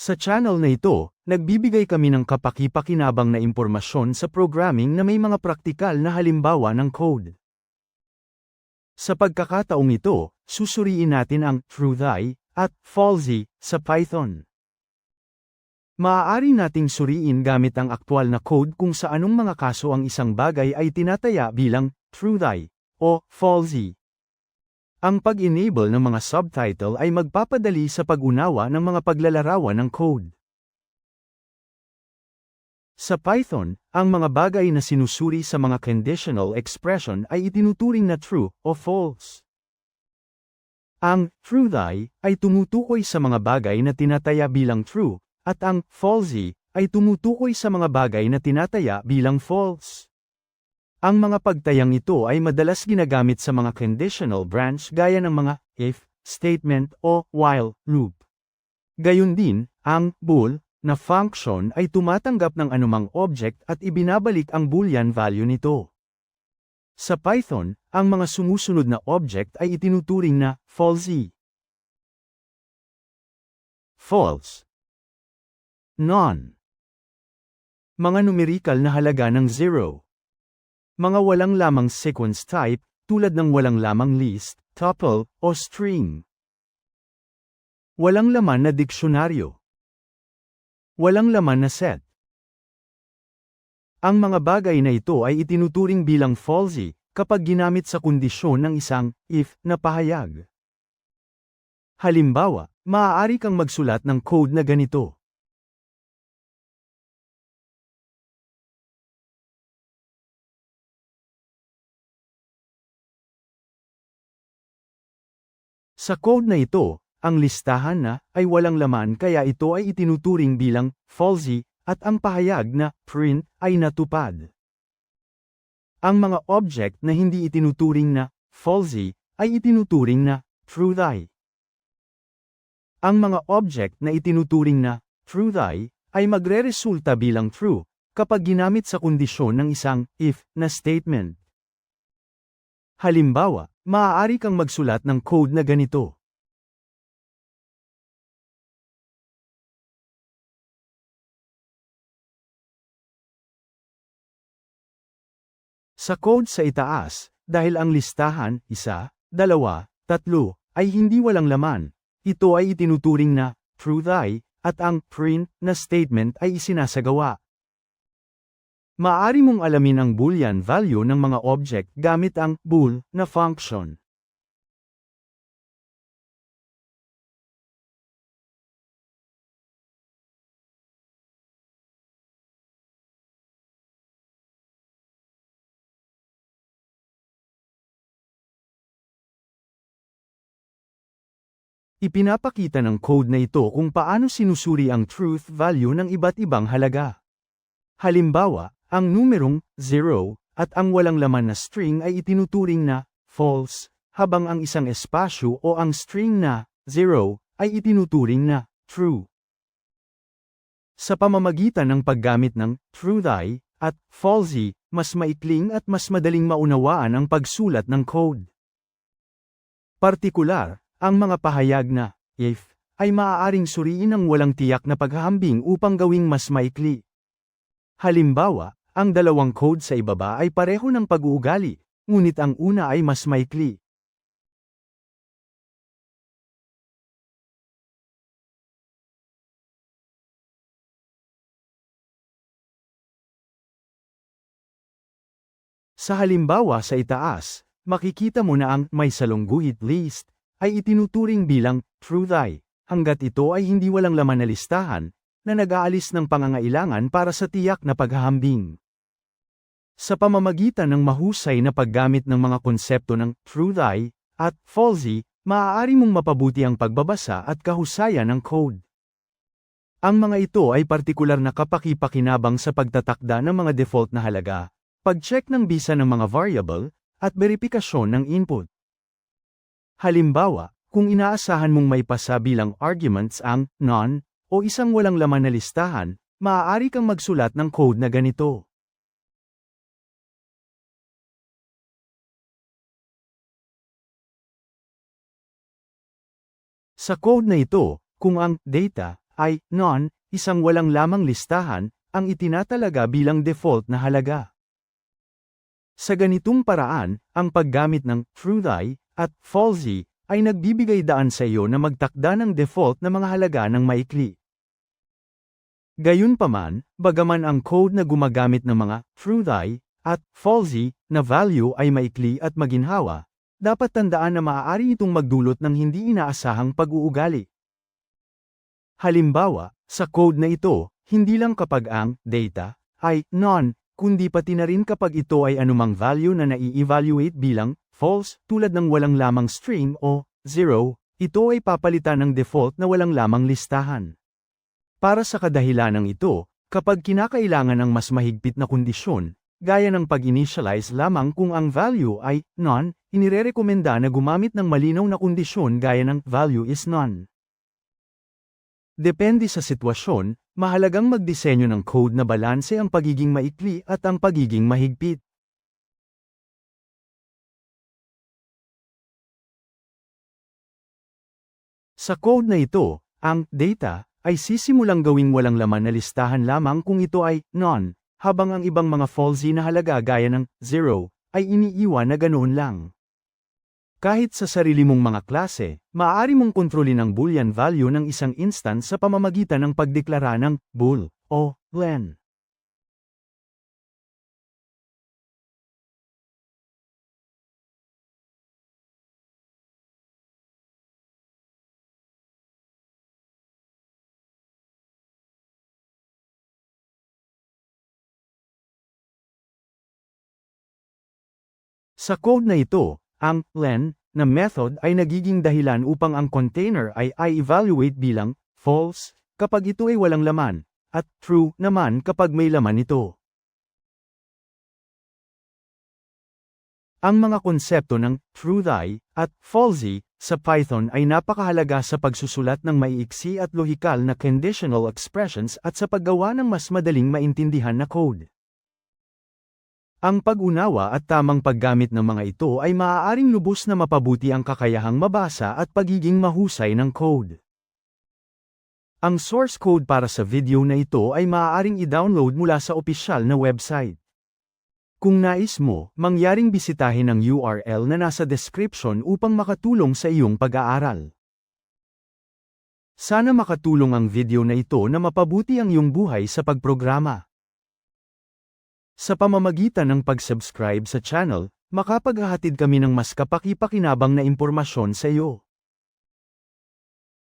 Sa channel na ito, nagbibigay kami ng kapaki-pakinabang na impormasyon sa programming na may mga praktikal na halimbawa ng code. Sa pagkakataong ito, susuriin natin ang truthy at falsy sa Python. Maaari nating suriin gamit ang aktwal na code kung sa anong mga kaso ang isang bagay ay tinataya bilang truthy o falsy. Ang pag-enable ng mga subtitle ay magpapadali sa pag-unawa ng mga paglalarawan ng code. Sa Python, ang mga bagay na sinusuri sa mga conditional expression ay itinuturing na true o false. Ang truthy ay tumutukoy sa mga bagay na tinataya bilang true, at ang falsy ay tumutukoy sa mga bagay na tinataya bilang false. Ang mga pagtayang ito ay madalas ginagamit sa mga conditional branch gaya ng mga if statement o while loop. Gayun din, ang bool na function ay tumatanggap ng anumang object at ibinabalik ang boolean value nito. Sa Python, ang mga sumusunod na object ay itinuturing na falsy. False. None. Mga numerical na halaga ng zero. Mga walang lamang sequence type, tulad ng walang lamang list, tuple, o string. Walang laman na diksyonaryo. Walang laman na set. Ang mga bagay na ito ay itinuturing bilang falsy kapag ginamit sa kondisyon ng isang if na pahayag. Halimbawa, maaari kang magsulat ng code na ganito. Sa code na ito, ang listahan na ay walang laman kaya ito ay itinuturing bilang falsy at ang pahayag na print ay natupad. Ang mga object na hindi itinuturing na falsy ay itinuturing na truthy. Ang mga object na itinuturing na truthy ay magreresulta bilang true kapag ginamit sa kondisyon ng isang if na statement. Halimbawa, maaari kang magsulat ng code na ganito. Sa code sa itaas, dahil ang listahan, isa, dalawa, tatlo, ay hindi walang laman, ito ay itinuturing na truthy, at ang print na statement ay isinasagawa. Maari mong alamin ang boolean value ng mga object gamit ang bool na function. Ipinapakita ng code na ito kung paano sinusuri ang truth value ng iba't ibang halaga. Halimbawa, ang numerong 0 at ang walang laman na string ay itinuturing na false, habang ang isang espasyo o ang string na 0 ay itinuturing na true. Sa pamamagitan ng paggamit ng truthy at falsy, mas maikling at mas madaling maunawaan ang pagsulat ng code. Partikular, ang mga pahayag na if ay maaaring suriin ng walang tiyak na paghahambing upang gawing mas maikli. Halimbawa, ang dalawang code sa ibaba ay pareho ng pag-uugali, ngunit ang una ay mas maikli. Sa halimbawa sa itaas, makikita mo na ang may salungguhit list ay itinuturing bilang truthy, hanggat ito ay hindi walang laman na listahan, na nag-aalis ng pangangailangan para sa tiyak na paghahambing. Sa pamamagitan ng mahusay na paggamit ng mga konsepto ng truthy at falsy, maaari mong mapabuti ang pagbabasa at kahusayan ng code. Ang mga ito ay partikular na kapaki-pakinabang sa pagtatakda ng mga default na halaga, pag-check ng bisa ng mga variable, at verifikasyon ng input. Halimbawa, kung inaasahan mong may pasa bilang arguments ang non o isang walang laman na listahan, maaari kang magsulat ng code na ganito. Sa code na ito, kung ang data ay non, isang walang lamang listahan, ang itinatalaga bilang default na halaga. Sa ganitong paraan, ang paggamit ng truthy at falsy ay nagbibigay daan sa iyo na magtakda ng default na mga halaga ng maikli. Gayunpaman, bagaman ang code na gumagamit ng mga truthy at falsy na value ay maikli at maginhawa, dapat tandaan na maaari itong magdulot ng hindi inaasahang pag-uugali. Halimbawa, sa code na ito, hindi lang kapag ang data ay non, kundi pati na rin kapag ito ay anumang value na nai-evaluate bilang false tulad ng walang lamang string o zero, ito ay papalitan ng default na walang lamang listahan. Para sa kadahilanang ito, kapag kinakailangan ng mas mahigpit na kondisyon, gaya ng pag-initialize lamang kung ang value ay non, inirerekomenda na gumamit ng malinaw na kondisyon gaya ng value is none. Depende sa sitwasyon, mahalagang magdisenyo ng code na balanse ang pagiging maikli at ang pagiging mahigpit. Sa code na ito, ang data ay sisimulang gawing walang laman na listahan lamang kung ito ay non, habang ang ibang mga falsy na halaga gaya ng zero ay iniiwan na ganoon lang. Kahit sa sarili mong mga klase, maaari mong kontrolin ang boolean value ng isang instance sa pamamagitan ng pagdeklara ng bool o len. Sa code na ito, ang len na method ay nagiging dahilan upang ang container ay i-evaluate bilang false kapag ito ay walang laman, at true naman kapag may laman ito. Ang mga konsepto ng truthy at falsy sa Python ay napakahalaga sa pagsusulat ng maiiksi at lohikal na conditional expressions at sa paggawa ng mas madaling maintindihan na code. Ang pag-unawa at tamang paggamit ng mga ito ay maaaring lubos na mapabuti ang kakayahang mabasa at pagiging mahusay ng code. Ang source code para sa video na ito ay maaaring i-download mula sa opisyal na website. Kung nais mo, mangyaring bisitahin ang URL na nasa description upang makatulong sa iyong pag-aaral. Sana makatulong ang video na ito na mapabuti ang iyong buhay sa pagprograma. Sa pamamagitan ng pag-subscribe sa channel, makapaghahatid kami ng mas kapaki-pakinabang na impormasyon sa iyo.